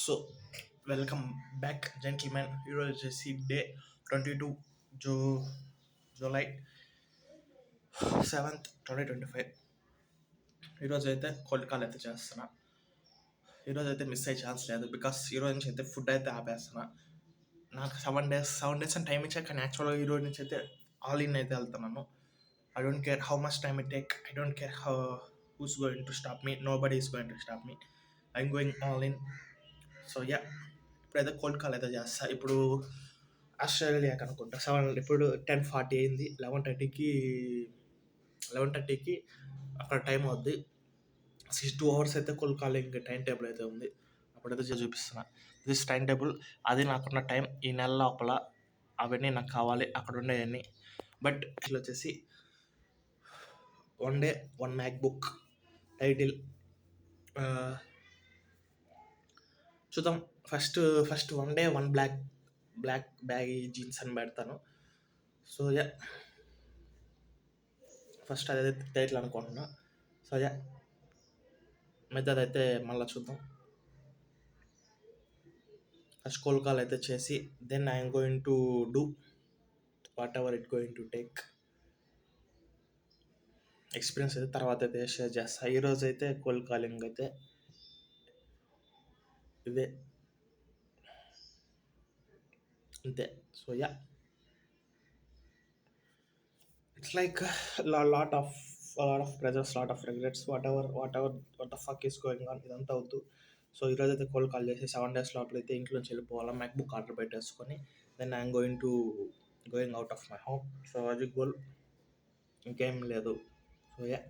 So welcome back gentlemen ఈరోజు వచ్చేసి day twenty two zoo July seventh twenty twenty five. ఈరోజు అయితే cold call అయితే చేస్తున్నా. ఈరోజు అయితే మిస్ అయ్యే ఛాన్స్ లేదు బికాస్ ఈరోజు నుంచి అయితే ఫుడ్ అయితే ఆపేస్తున్నా. నాకు సెవెన్ డేస్ సెవెన్ డేస్ అని టైం ఇచ్చా కానీ యాక్చువల్గా ఈరోజు నుంచి అయితే ఆల్ ఇన్ అయితే వెళ్తున్నాను. I don't care how much time it take I don't care how who's going to stop me nobody is going to stop me I'm going all in so yeah ఇప్పుడైతే cold call అయితే చేస్తా. ఇప్పుడు ఆస్ట్రేలియాకి అనుకుంటా. Seven ఇప్పుడు ten forty అయింది. Eleven థర్టీకి eleven థర్టీకి అక్కడ టైం అవుద్ది. సిక్స్ టూ అవర్స్ అయితే కోల్డ్ ఇంకా టైం టేబుల్ అయితే ఉంది. అప్పుడైతే చూపిస్తున్నా. దిస్ టైం టేబుల్ అది నాకున్న టైం ఈ నెల లోపల అవన్నీ నాకు కావాలి. అక్కడ ఉండేవన్నీ. బట్ ఇట్లా వచ్చేసి one day one MacBook title చూద్దాం. First first one day one black black bag jeans అని పెడతాను. సో యా ఫస్ట్ అదే టైటిల్ అనుకుంటున్నా. సో యా మిగతాదైతే మళ్ళీ చూద్దాం. ఫస్ట్ కోల్ కాల్ అయితే చేసి then I'm going to do whatever it going to take experience అయితే తర్వాత అయితే షేర్ చేస్తా. ఈరోజు అయితే కోల్ కాలింగ్ అయితే ఇదే అంతే so yeah it's like lot of lot of pressures lot of regrets whatever whatever what of fuck is going on ఇదంతా అవుతూ సో ఈరోజు అయితే కోల్ కాల్ చేసి సెవెన్ డేస్ లోపల అయితే ఇంట్లో నుంచి వెళ్ళిపోవాలా మ్యాక్ బుక్ ఆర్డర్ పెట్టేసుకొని then I'm going to going out of my home so అది గోల్ ఇంకేం లేదు. So yeah